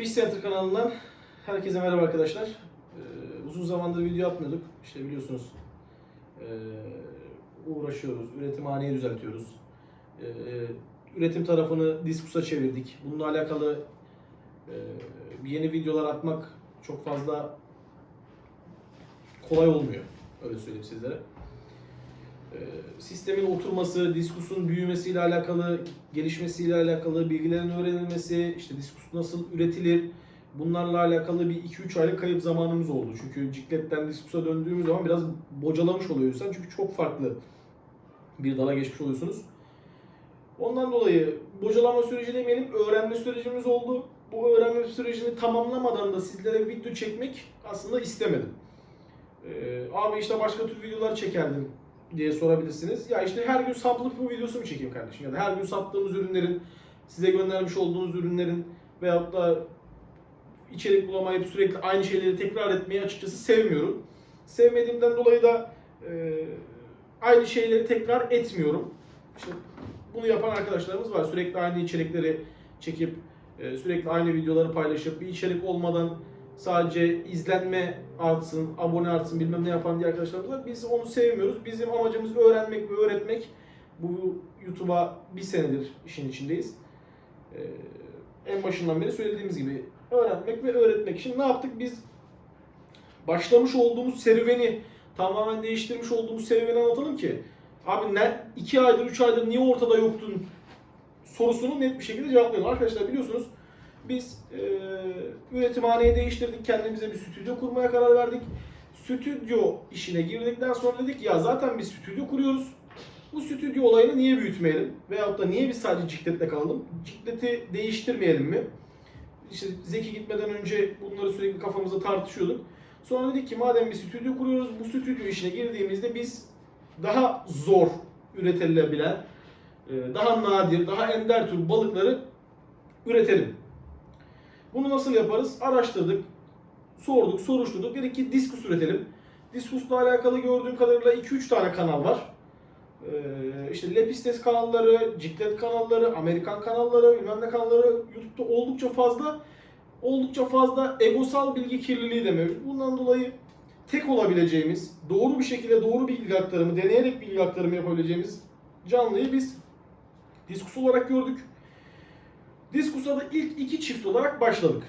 Fish Center kanalından herkese merhaba arkadaşlar. Ee, uzun zamandır video atmıyorduk. İşte biliyorsunuz ee, uğraşıyoruz, üretimhaneyi düzeltiyoruz. Ee, üretim tarafını Diskus'a çevirdik. Bununla alakalı ee, yeni videolar atmak çok fazla kolay olmuyor. Öyle söyleyeyim sizlere. Ee, sistemin oturması, diskusun büyümesiyle alakalı, gelişmesiyle alakalı, bilgilerin öğrenilmesi, işte diskus nasıl üretilir, bunlarla alakalı bir 2-3 aylık kayıp zamanımız oldu. Çünkü cikletten diskusa döndüğümüz zaman biraz bocalamış oluyor. Çünkü çok farklı bir dala geçmiş oluyorsunuz. Ondan dolayı bocalama süreci demeyelim, öğrenme sürecimiz oldu. Bu öğrenme sürecini tamamlamadan da sizlere video çekmek aslında istemedim. Ee, abi işte başka tür videolar çekerdim diye sorabilirsiniz. Ya işte her gün saplık bu videosu mu çekeyim kardeşim? Ya da her gün sattığımız ürünlerin, size göndermiş olduğunuz ürünlerin veyahut da içerik bulamayıp sürekli aynı şeyleri tekrar etmeyi açıkçası sevmiyorum. Sevmediğimden dolayı da e, aynı şeyleri tekrar etmiyorum. İşte bunu yapan arkadaşlarımız var. Sürekli aynı içerikleri çekip e, sürekli aynı videoları paylaşıp bir içerik olmadan sadece izlenme artsın, abone artsın bilmem ne yapan diye arkadaşlarımız var. Biz onu sevmiyoruz. Bizim amacımız öğrenmek ve öğretmek. Bu YouTube'a bir senedir işin içindeyiz. Ee, en başından beri söylediğimiz gibi öğrenmek ve öğretmek. Şimdi ne yaptık? Biz başlamış olduğumuz serüveni tamamen değiştirmiş olduğumuz serüveni anlatalım ki abi ne 2 aydır 3 aydır niye ortada yoktun sorusunu net bir şekilde cevaplayalım. Arkadaşlar biliyorsunuz biz e, üretimhaneyi değiştirdik. Kendimize bir stüdyo kurmaya karar verdik. Stüdyo işine girdikten sonra dedik ya zaten biz stüdyo kuruyoruz. Bu stüdyo olayını niye büyütmeyelim? Veyahut da niye biz sadece cikletle kalalım? Cikleti değiştirmeyelim mi? İşte Zeki gitmeden önce bunları sürekli kafamızda tartışıyorduk. Sonra dedik ki madem bir stüdyo kuruyoruz, bu stüdyo işine girdiğimizde biz daha zor üretilebilen, e, daha nadir, daha ender tür balıkları üretelim. Bunu nasıl yaparız? Araştırdık, sorduk, soruşturduk. Dedik ki diskus üretelim. Diskusla alakalı gördüğüm kadarıyla 2-3 tane kanal var. Ee, işte Lepistes kanalları, Ciklet kanalları, Amerikan kanalları, bilmem ne kanalları YouTube'da oldukça fazla. Oldukça fazla egosal bilgi kirliliği de mevcut. Bundan dolayı tek olabileceğimiz, doğru bir şekilde doğru bilgi aktarımı, deneyerek bilgi aktarımı yapabileceğimiz canlıyı biz diskus olarak gördük. Diskus'a da ilk iki çift olarak başladık.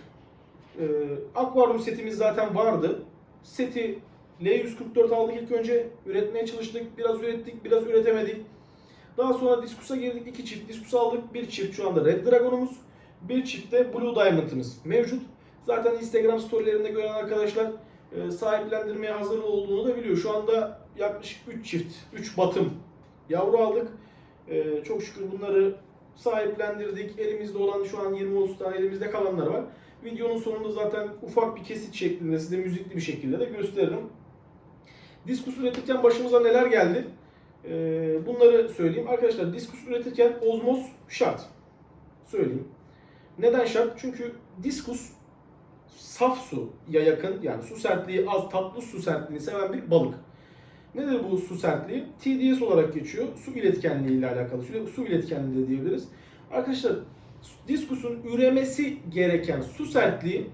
Ee, akvaryum setimiz zaten vardı. Seti L144 aldık ilk önce. Üretmeye çalıştık. Biraz ürettik, biraz üretemedik. Daha sonra Diskus'a girdik. iki çift Diskus aldık. Bir çift şu anda Red Dragon'umuz. Bir çift de Blue Diamond'ımız mevcut. Zaten Instagram storylerinde gören arkadaşlar e, sahiplendirmeye hazır olduğunu da biliyor. Şu anda yaklaşık 3 çift, 3 batım yavru aldık. E, çok şükür bunları sahiplendirdik. Elimizde olan şu an 20-30 tane elimizde kalanlar var. Videonun sonunda zaten ufak bir kesit şeklinde size müzikli bir şekilde de gösteririm. Diskus üretirken başımıza neler geldi? Ee, bunları söyleyeyim. Arkadaşlar diskus üretirken ozmoz şart. Söyleyeyim. Neden şart? Çünkü diskus saf suya yakın yani su sertliği az tatlı su sertliğini seven bir balık. Nedir bu su sertliği? TDS olarak geçiyor. Su iletkenliği ile alakalı. Su- iletkenliği de diyebiliriz. Arkadaşlar diskusun üremesi gereken su sertliği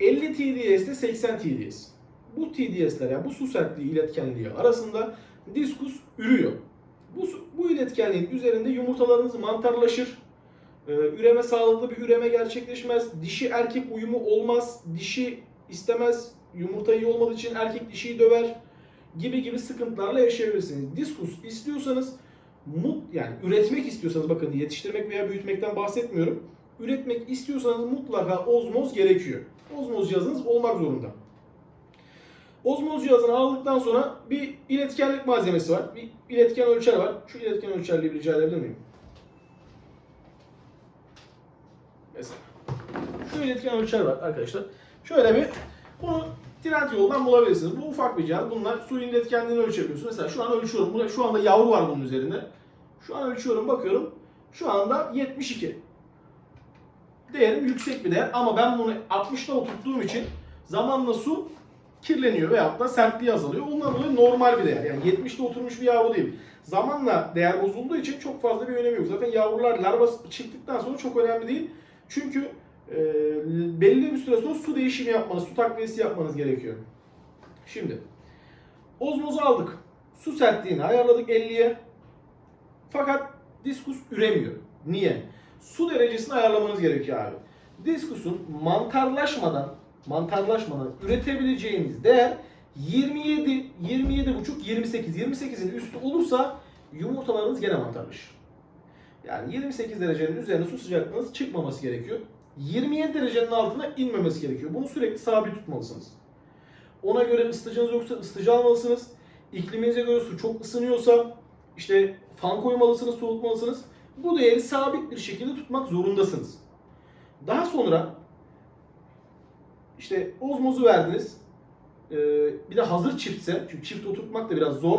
50 TDS ile 80 TDS. Bu TDS'ler yani bu su sertliği iletkenliği arasında diskus ürüyor. Bu, bu iletkenliğin üzerinde yumurtalarınız mantarlaşır. Ee, üreme sağlıklı bir üreme gerçekleşmez. Dişi erkek uyumu olmaz. Dişi istemez. Yumurta iyi olmadığı için erkek dişiyi döver gibi gibi sıkıntılarla yaşayabilirsiniz. Diskus istiyorsanız mut yani üretmek istiyorsanız bakın yetiştirmek veya büyütmekten bahsetmiyorum. Üretmek istiyorsanız mutlaka ozmoz gerekiyor. Ozmoz cihazınız olmak zorunda. Ozmoz cihazını aldıktan sonra bir iletkenlik malzemesi var. Bir iletken ölçer var. Şu iletken ölçerliği bir rica edebilir miyim? Mesela. Şu iletken ölçer var arkadaşlar. Şöyle bir bunu trend yoldan bulabilirsiniz. Bu ufak bir cihaz. Bunlar suyun iletkenliğini ölçebiliyorsunuz. Mesela şu an ölçüyorum. Burada şu anda yavru var bunun üzerinde. Şu an ölçüyorum bakıyorum. Şu anda 72. Değerim yüksek bir değer ama ben bunu 60'ta oturttuğum için zamanla su kirleniyor veyahut da sertliği azalıyor. Ondan dolayı normal bir değer. Yani 70'te oturmuş bir yavru değil. Zamanla değer bozulduğu için çok fazla bir önemi yok. Zaten yavrular larva çıktıktan sonra çok önemli değil. Çünkü e, belli bir süre sonra su değişimi yapmanız, su takviyesi yapmanız gerekiyor. Şimdi ozmozu aldık. Su sertliğini ayarladık 50'ye. Fakat diskus üremiyor. Niye? Su derecesini ayarlamanız gerekiyor abi. Diskusun mantarlaşmadan mantarlaşmadan üretebileceğiniz değer 27, 27 buçuk, 28. 28'in üstü olursa yumurtalarınız gene mantarlaşır. Yani 28 derecenin üzerine su sıcaklığınız çıkmaması gerekiyor. 27 derecenin altına inmemesi gerekiyor. Bunu sürekli sabit tutmalısınız. Ona göre ısıtıcınız yoksa ısıtıcı almalısınız. İkliminize göre su çok ısınıyorsa işte fan koymalısınız, soğutmalısınız. Bu değeri sabit bir şekilde tutmak zorundasınız. Daha sonra işte ozmozu verdiniz. Ee, bir de hazır çiftse, çünkü çift oturtmak da biraz zor.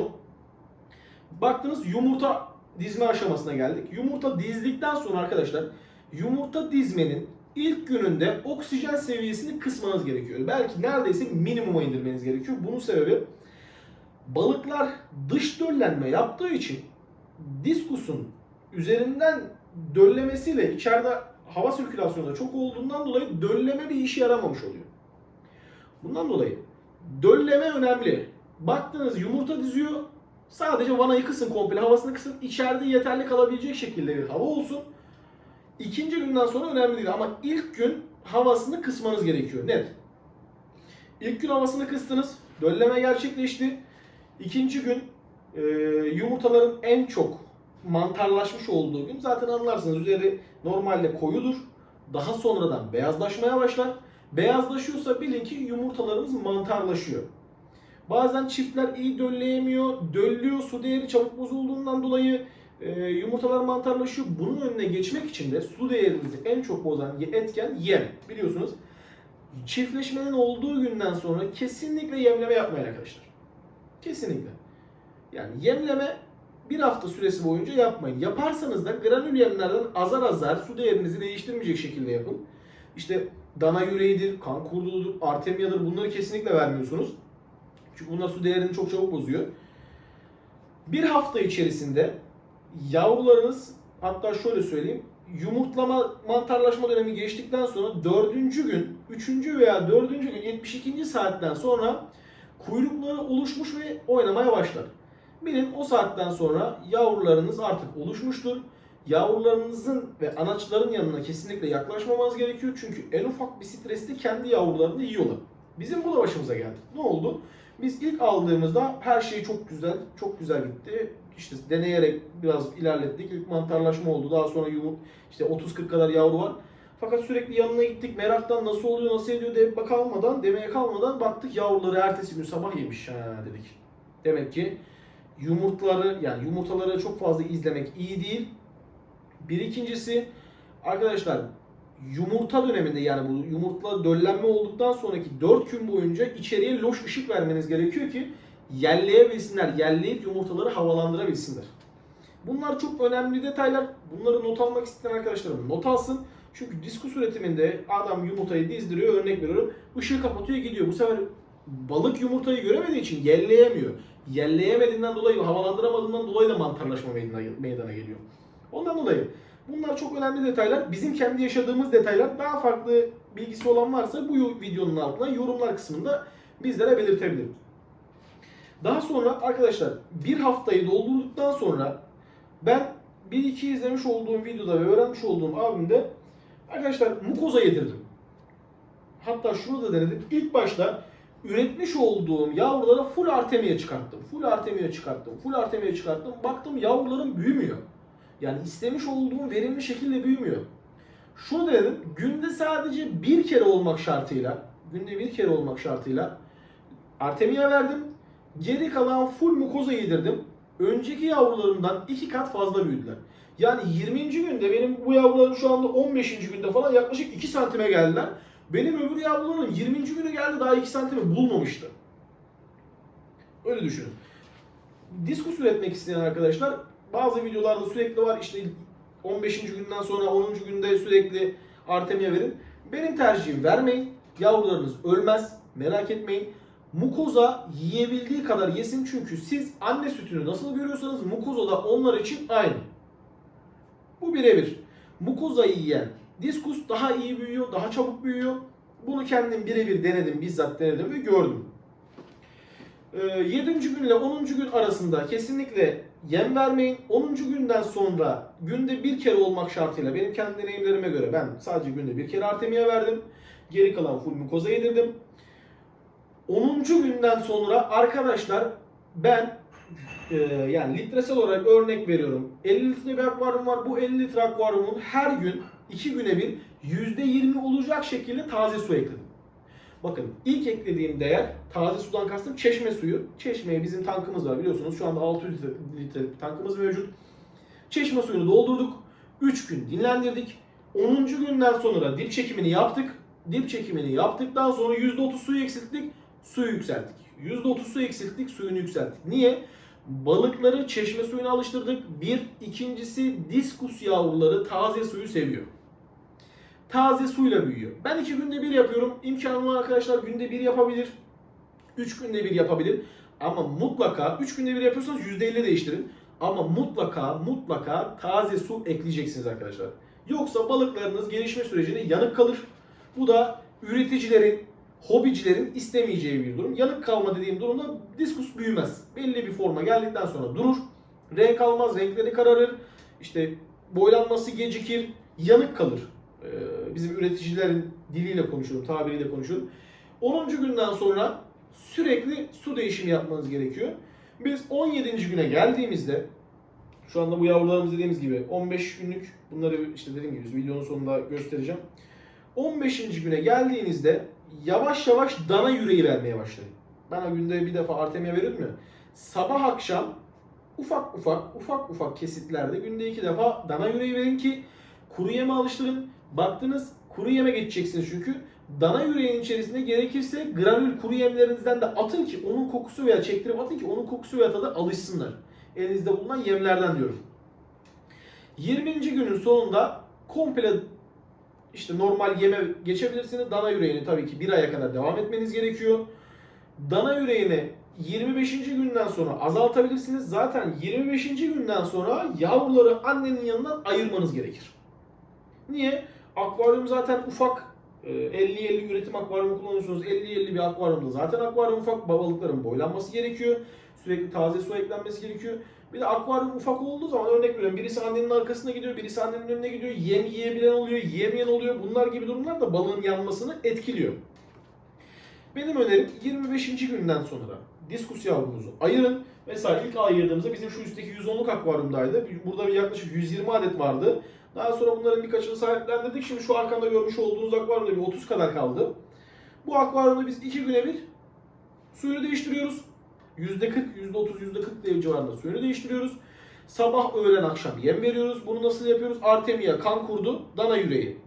Baktınız yumurta dizme aşamasına geldik. Yumurta dizdikten sonra arkadaşlar yumurta dizmenin ilk gününde oksijen seviyesini kısmanız gerekiyor. Belki neredeyse minimuma indirmeniz gerekiyor. Bunun sebebi balıklar dış döllenme yaptığı için diskusun üzerinden döllemesiyle içeride hava sirkülasyonu da çok olduğundan dolayı dölleme bir işe yaramamış oluyor. Bundan dolayı dölleme önemli. Baktınız yumurta diziyor. Sadece vanayı kısın komple havasını kısın. içeride yeterli kalabilecek şekilde bir hava olsun. İkinci günden sonra önemli değil ama ilk gün havasını kısmanız gerekiyor. Net. İlk gün havasını kıstınız. Dölleme gerçekleşti. İkinci gün e, yumurtaların en çok mantarlaşmış olduğu gün zaten anlarsınız üzeri normalde koyudur. Daha sonradan beyazlaşmaya başlar. Beyazlaşıyorsa bilin ki yumurtalarınız mantarlaşıyor. Bazen çiftler iyi dölleyemiyor, döllüyor, su değeri çabuk bozulduğundan dolayı e, yumurtalar mantarlaşıyor. Bunun önüne geçmek için de su değerinizi en çok bozan etken yem. Biliyorsunuz çiftleşmenin olduğu günden sonra kesinlikle yemleme yapmayın arkadaşlar. Kesinlikle. Yani yemleme bir hafta süresi boyunca yapmayın. Yaparsanız da granül yemlerden azar azar su değerinizi değiştirmeyecek şekilde yapın. İşte dana yüreğidir, kan kurduğudur, artemyadır bunları kesinlikle vermiyorsunuz. Çünkü bunlar su değerini çok çabuk bozuyor. Bir hafta içerisinde yavrularınız hatta şöyle söyleyeyim yumurtlama mantarlaşma dönemi geçtikten sonra dördüncü gün, üçüncü veya dördüncü gün 72. saatten sonra kuyrukları oluşmuş ve oynamaya başlar. Bilin o saatten sonra yavrularınız artık oluşmuştur. Yavrularınızın ve anaçların yanına kesinlikle yaklaşmamanız gerekiyor. Çünkü en ufak bir streste kendi yavrularını yiyorlar. Bizim bu da başımıza geldi. Ne oldu? Biz ilk aldığımızda her şey çok güzel, çok güzel gitti. İşte deneyerek biraz ilerlettik. İlk mantarlaşma oldu. Daha sonra yumurt işte 30-40 kadar yavru var. Fakat sürekli yanına gittik. Meraktan nasıl oluyor, nasıl ediyor diye kalmadan, demeye kalmadan baktık yavruları ertesi gün sabah yemiş. Ha dedik. Demek ki yumurtları yani yumurtaları çok fazla izlemek iyi değil. Bir ikincisi arkadaşlar yumurta döneminde yani bu yumurtla döllenme olduktan sonraki 4 gün boyunca içeriye loş ışık vermeniz gerekiyor ki yerleyebilsinler, yerleyip yumurtaları havalandırabilsinler. Bunlar çok önemli detaylar. Bunları not almak isteyen arkadaşlarım not alsın. Çünkü diskus üretiminde adam yumurtayı dizdiriyor, örnek veriyorum. ışığı kapatıyor gidiyor. Bu sefer balık yumurtayı göremediği için yelleyemiyor. Yelleyemediğinden dolayı, havalandıramadığından dolayı da mantarlaşma meydana geliyor. Ondan dolayı bunlar çok önemli detaylar. Bizim kendi yaşadığımız detaylar. Daha farklı bilgisi olan varsa bu videonun altına yorumlar kısmında bizlere belirtebilir. Daha sonra arkadaşlar bir haftayı doldurduktan sonra ben bir iki izlemiş olduğum videoda ve öğrenmiş olduğum abimde arkadaşlar mukoza yedirdim. Hatta şunu da denedim. İlk başta üretmiş olduğum yavrulara full artemia çıkarttım. Full artemia çıkarttım. Full artemia çıkarttım. Baktım yavrularım büyümüyor. Yani istemiş olduğum verimli şekilde büyümüyor. Şunu denedim. Günde sadece bir kere olmak şartıyla günde bir kere olmak şartıyla artemia verdim. Geri kalan full mukoza yedirdim. Önceki yavrularımdan iki kat fazla büyüdüler. Yani 20. günde benim bu yavrularım şu anda 15. günde falan yaklaşık 2 santime geldiler. Benim öbür yavrularım 20. günü geldi daha 2 santimi bulmamıştı. Öyle düşünün. Diskus üretmek isteyen arkadaşlar bazı videolarda sürekli var işte 15. günden sonra 10. günde sürekli artemia verin. Benim tercihim vermeyin. Yavrularınız ölmez. Merak etmeyin. Mukoza yiyebildiği kadar yesin çünkü siz anne sütünü nasıl görüyorsanız mukoza da onlar için aynı. Bu birebir. Mukozayı yiyen Diskus daha iyi büyüyor, daha çabuk büyüyor. Bunu kendim birebir denedim, bizzat denedim ve gördüm. 7. gün ile 10. gün arasında kesinlikle yem vermeyin. 10. günden sonra günde bir kere olmak şartıyla benim kendi deneyimlerime göre ben sadece günde bir kere Artemia verdim. Geri kalan full mukoza yedirdim. 10. günden sonra arkadaşlar ben e, yani litresel olarak örnek veriyorum. 50 litre bir akvaryum var. Bu 50 litre akvaryumun her gün 2 güne bir %20 olacak şekilde taze su ekledim. Bakın ilk eklediğim değer taze sudan kastım çeşme suyu. Çeşmeye bizim tankımız var biliyorsunuz. Şu anda 600 litre, litre bir tankımız mevcut. Çeşme suyunu doldurduk. 3 gün dinlendirdik. 10. günden sonra dip çekimini yaptık. Dip çekimini yaptıktan sonra %30 suyu eksilttik. Suyu yükselttik. %30 su eksilttik, suyunu yükselttik. Niye? Balıkları çeşme suyuna alıştırdık. Bir, ikincisi diskus yavruları taze suyu seviyor taze suyla büyüyor. Ben iki günde bir yapıyorum. İmkanı olan arkadaşlar günde bir yapabilir. Üç günde bir yapabilir. Ama mutlaka üç günde bir yapıyorsanız yüzde elli değiştirin. Ama mutlaka mutlaka taze su ekleyeceksiniz arkadaşlar. Yoksa balıklarınız gelişme sürecinde yanık kalır. Bu da üreticilerin, hobicilerin istemeyeceği bir durum. Yanık kalma dediğim durumda diskus büyümez. Belli bir forma geldikten sonra durur. Renk almaz, renkleri kararır. İşte boylanması gecikir, yanık kalır. Ee, bizim üreticilerin diliyle konuşuyorum, tabiriyle konuşuyorum. 10. günden sonra sürekli su değişimi yapmanız gerekiyor. Biz 17. güne geldiğimizde şu anda bu yavrularımız dediğimiz gibi 15 günlük bunları işte dediğim gibi videonun sonunda göstereceğim. 15. güne geldiğinizde yavaş yavaş dana yüreği vermeye başlayın. Bana günde bir defa Artemia verir mi? Sabah akşam ufak ufak ufak ufak kesitlerde günde iki defa dana yüreği verin ki kuru yeme alıştırın. Baktınız kuru yeme geçeceksiniz çünkü. Dana yüreğinin içerisinde gerekirse granül kuru yemlerinizden de atın ki onun kokusu veya çektirip atın ki onun kokusu veya tadı alışsınlar. Elinizde bulunan yemlerden diyorum. 20. günün sonunda komple işte normal yeme geçebilirsiniz. Dana yüreğini tabii ki bir aya kadar devam etmeniz gerekiyor. Dana yüreğini 25. günden sonra azaltabilirsiniz. Zaten 25. günden sonra yavruları annenin yanından ayırmanız gerekir. Niye? Akvaryum zaten ufak. Ee, 50-50 üretim akvaryumu kullanıyorsunuz. 50-50 bir akvaryumda zaten akvaryum ufak. Babalıkların boylanması gerekiyor. Sürekli taze su eklenmesi gerekiyor. Bir de akvaryum ufak olduğu zaman örnek veriyorum. Birisi annenin arkasına gidiyor, birisi annenin önüne gidiyor. Yem yiyebilen oluyor, yiyemeyen oluyor. Bunlar gibi durumlar da balığın yanmasını etkiliyor. Benim önerim 25. günden sonra diskus yavrumuzu ayırın. Mesela ilk ayırdığımızda bizim şu üstteki 110'luk akvaryumdaydı. Burada bir yaklaşık 120 adet vardı. Daha sonra bunların birkaçını sahiplendirdik. Şimdi şu arkamda görmüş olduğunuz akvaryumda bir 30 kadar kaldı. Bu akvaryumda biz 2 güne bir suyunu değiştiriyoruz. %40, %30, %40 diye civarında suyunu değiştiriyoruz. Sabah, öğlen, akşam yem veriyoruz. Bunu nasıl yapıyoruz? Artemia, kan kurdu, dana yüreği.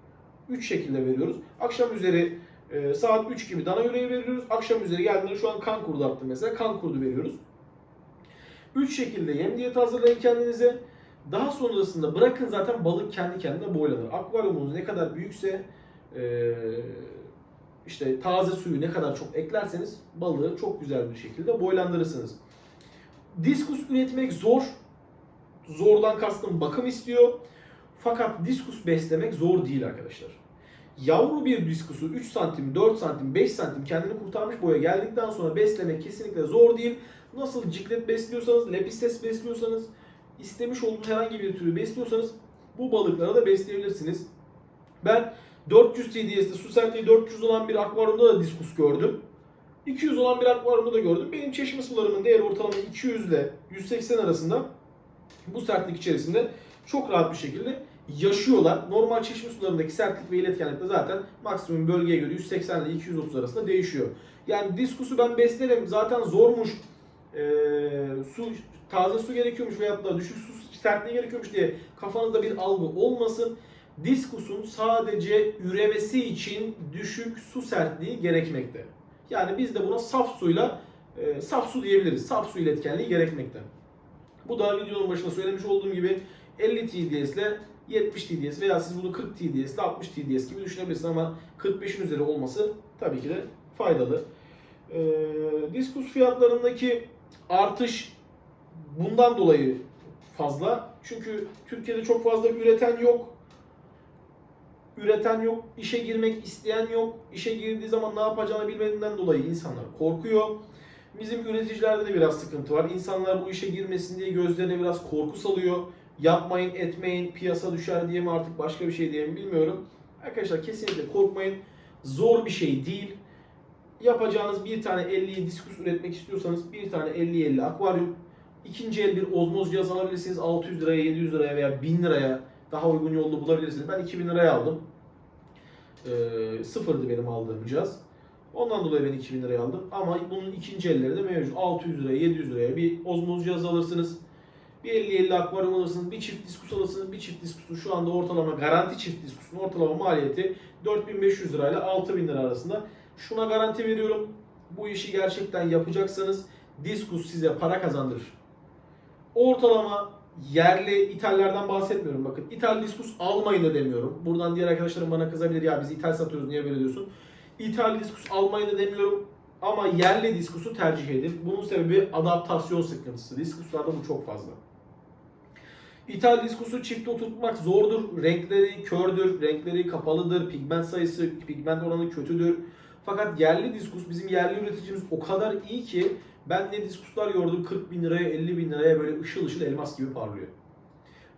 3 şekilde veriyoruz. Akşam üzeri e, saat 3 gibi dana yüreği veriyoruz. Akşam üzeri geldiğinde şu an kan kurdu attım mesela. Kan kurdu veriyoruz. 3 şekilde yem diyeti hazırlayın kendinize. Daha sonrasında bırakın zaten balık kendi kendine boylanır. Akvaryumunuz ne kadar büyükse e, işte taze suyu ne kadar çok eklerseniz balığı çok güzel bir şekilde boylandırırsınız. Diskus üretmek zor. Zordan kastım bakım istiyor. Fakat diskus beslemek zor değil arkadaşlar. Yavru bir diskusu 3 santim, 4 santim, 5 santim kendini kurtarmış boya geldikten sonra beslemek kesinlikle zor değil. Nasıl ciklet besliyorsanız, lepistes besliyorsanız, istemiş olduğunuz herhangi bir türü besliyorsanız bu balıklara da besleyebilirsiniz. Ben 400 TDS'de su sertliği 400 olan bir akvaryumda da diskus gördüm. 200 olan bir akvaryumda da gördüm. Benim çeşme sularımın değeri ortalama 200 ile 180 arasında bu sertlik içerisinde çok rahat bir şekilde yaşıyorlar. Normal çeşme sularındaki sertlik ve iletkenlik de zaten maksimum bölgeye göre 180 ile 230 arasında değişiyor. Yani diskusu ben beslerim zaten zormuş. Ee, su taze su gerekiyormuş veyahut da düşük su sertliği gerekiyormuş diye kafanızda bir algı olmasın. Diskusun sadece üremesi için düşük su sertliği gerekmekte. Yani biz de buna saf suyla e, saf su diyebiliriz. Saf su iletkenliği gerekmekte. Bu da videonun başında söylemiş olduğum gibi 50 TDS ile 70 TDS veya siz bunu 40 TDS ile 60 TDS gibi düşünebilirsiniz ama 45'in üzeri olması tabii ki de faydalı. Ee, diskus fiyatlarındaki artış bundan dolayı fazla. Çünkü Türkiye'de çok fazla üreten yok. Üreten yok, işe girmek isteyen yok. İşe girdiği zaman ne yapacağını bilmediğinden dolayı insanlar korkuyor. Bizim üreticilerde de biraz sıkıntı var. İnsanlar bu işe girmesin diye gözlerine biraz korku salıyor. Yapmayın, etmeyin, piyasa düşer diye mi artık başka bir şey diye mi bilmiyorum. Arkadaşlar kesinlikle korkmayın. Zor bir şey değil. Yapacağınız bir tane 50'yi diskus üretmek istiyorsanız bir tane 50-50 akvaryum. ikinci el bir ozmoz cihaz alabilirsiniz. 600 liraya, 700 liraya veya 1000 liraya daha uygun yolda bulabilirsiniz. Ben 2000 liraya aldım. Ee, sıfırdı benim aldığım cihaz. Ondan dolayı ben 2000 liraya aldım. Ama bunun ikinci elleri de mevcut. 600 liraya, 700 liraya bir ozmoz cihaz alırsınız. Bir 50-50 akvaryum alırsınız. Bir çift diskus alırsınız. Bir çift diskusun şu anda ortalama garanti çift diskusun ortalama maliyeti 4500 lirayla 6000 lira arasında. Şuna garanti veriyorum. Bu işi gerçekten yapacaksanız diskus size para kazandırır. Ortalama yerli ithallerden bahsetmiyorum bakın. İthal diskus almayın da demiyorum. Buradan diğer arkadaşlarım bana kızabilir ya biz ithal satıyoruz niye böyle diyorsun. İthal diskus almayın da demiyorum. Ama yerli diskusu tercih edin. Bunun sebebi adaptasyon sıkıntısı. Diskuslarda bu çok fazla. İthal diskusu çift oturtmak zordur. Renkleri kördür, renkleri kapalıdır, pigment sayısı, pigment oranı kötüdür. Fakat yerli diskus bizim yerli üreticimiz o kadar iyi ki ben ne diskuslar gördüm 40 bin liraya 50 bin liraya böyle ışıl ışıl elmas gibi parlıyor.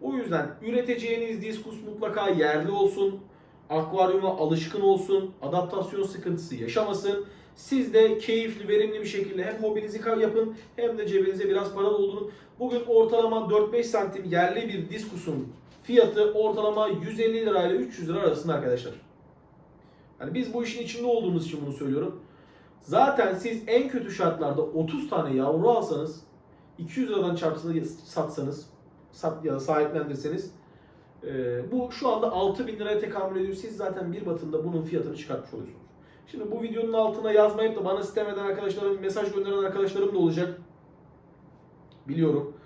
O yüzden üreteceğiniz diskus mutlaka yerli olsun, akvaryuma alışkın olsun, adaptasyon sıkıntısı yaşamasın. Siz de keyifli, verimli bir şekilde hem hobinizi yapın hem de cebinize biraz para doldurun. Bugün ortalama 4-5 santim yerli bir diskusun fiyatı ortalama 150 lirayla 300 lira arasında arkadaşlar. Yani biz bu işin içinde olduğumuz için bunu söylüyorum. Zaten siz en kötü şartlarda 30 tane yavru alsanız 200 liradan çarpsını satsanız sat ya da sahiplendirseniz e, bu şu anda 6000 liraya tekamül ediyor. Siz zaten bir batında bunun fiyatını çıkartmış oluyorsunuz. Şimdi bu videonun altına yazmayıp da bana sitem eden arkadaşlarım, mesaj gönderen arkadaşlarım da olacak. Biliyorum.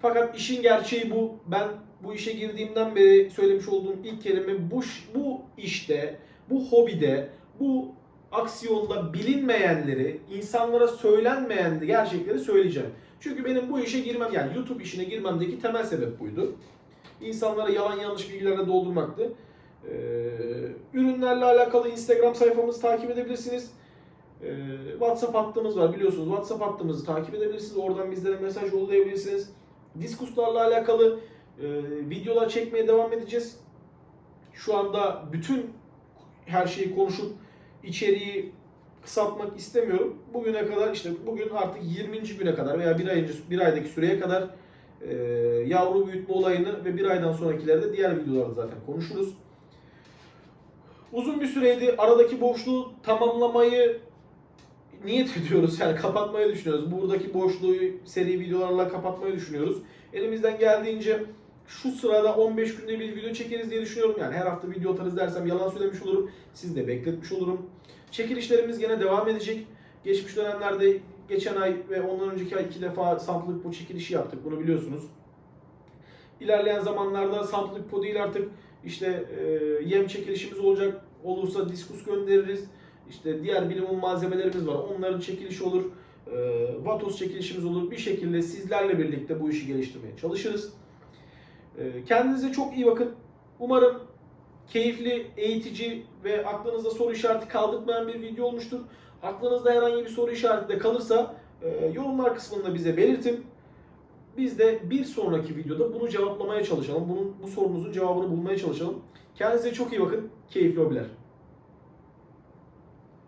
Fakat işin gerçeği bu. Ben bu işe girdiğimden beri söylemiş olduğum ilk kelime bu, bu işte, bu hobide, bu aksiyonda bilinmeyenleri, insanlara söylenmeyen gerçekleri söyleyeceğim. Çünkü benim bu işe girmem, yani YouTube işine girmemdeki temel sebep buydu. İnsanlara yalan yanlış bilgilerle doldurmaktı. Ee, ürünlerle alakalı Instagram sayfamızı takip edebilirsiniz. Ee, WhatsApp hattımız var biliyorsunuz. WhatsApp hattımızı takip edebilirsiniz. Oradan bizlere mesaj yollayabilirsiniz. Diskuslarla alakalı e, videolar çekmeye devam edeceğiz. Şu anda bütün her şeyi konuşup içeriği kısaltmak istemiyorum. Bugüne kadar işte bugün artık 20. güne kadar veya bir, ay, bir aydaki süreye kadar e, yavru büyütme olayını ve bir aydan sonrakilerde diğer videolarda zaten konuşuruz. Uzun bir süreydi aradaki boşluğu tamamlamayı niyet ediyoruz. Yani kapatmayı düşünüyoruz. Buradaki boşluğu seri videolarla kapatmayı düşünüyoruz. Elimizden geldiğince şu sırada 15 günde bir video çekeriz diye düşünüyorum. Yani her hafta video atarız dersem yalan söylemiş olurum. Siz de bekletmiş olurum. Çekilişlerimiz gene devam edecek. Geçmiş dönemlerde geçen ay ve ondan önceki ay iki defa sampling po çekilişi yaptık. Bunu biliyorsunuz. İlerleyen zamanlarda sampling po değil artık işte e, yem çekilişimiz olacak. Olursa diskus göndeririz. İşte diğer bilimum malzemelerimiz var. Onların çekilişi olur. E, Vatos çekilişimiz olur. Bir şekilde sizlerle birlikte bu işi geliştirmeye çalışırız. E, kendinize çok iyi bakın. Umarım keyifli, eğitici ve aklınızda soru işareti kaldırmayan bir video olmuştur. Aklınızda herhangi bir soru işareti de kalırsa e, yorumlar kısmında bize belirtin. Biz de bir sonraki videoda bunu cevaplamaya çalışalım. Bunun, bu sorunuzun cevabını bulmaya çalışalım. Kendinize çok iyi bakın. Keyifli hobiler.